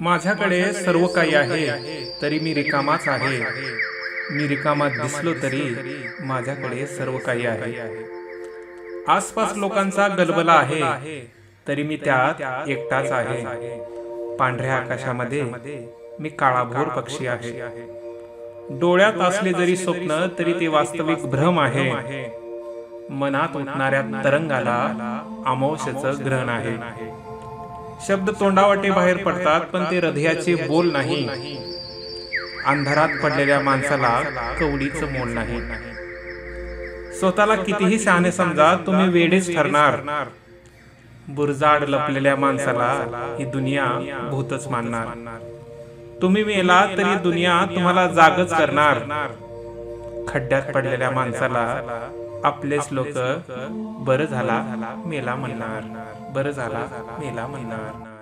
माझ्याकडे सर्व काही आहे तरी मी रिकामाच आहे. मी रिकामा दिसलो तरी माझ्याकडे सर्व काही आहे. आसपास लोकांचा गलबला आहे तरी मी त्यात एकटाच आहे. पांढऱ्या आकाशामध्ये मी काळाभोर पक्षी आहे. डोळ्यात असले जरी स्वप्न तरी ते वास्तविक भ्रम आहे. मनात उठणाऱ्या तरंगाला अमावस्याचं ग्रहण आहे. शब्द तोंडावाटे बाहेर पडतात पण ते हृदयाचे बोल नाही. अंधारात पडलेल्या माणसाला कवडीचं मोल नाही. स्वतःला कितीही शहाणे समजा तुम्ही वेडेच ठरणार. बुरजाड लपलेल्या माणसाला ही दुनिया भूतच मानणार. तुम्ही मेला तरी दुनिया तुम्हाला जागच करणार. खड्ड्यात पडलेल्या माणसाला आपलेच लोक बरं झाला मेला म्हणणार. बरं झाला मेला म्हणणार.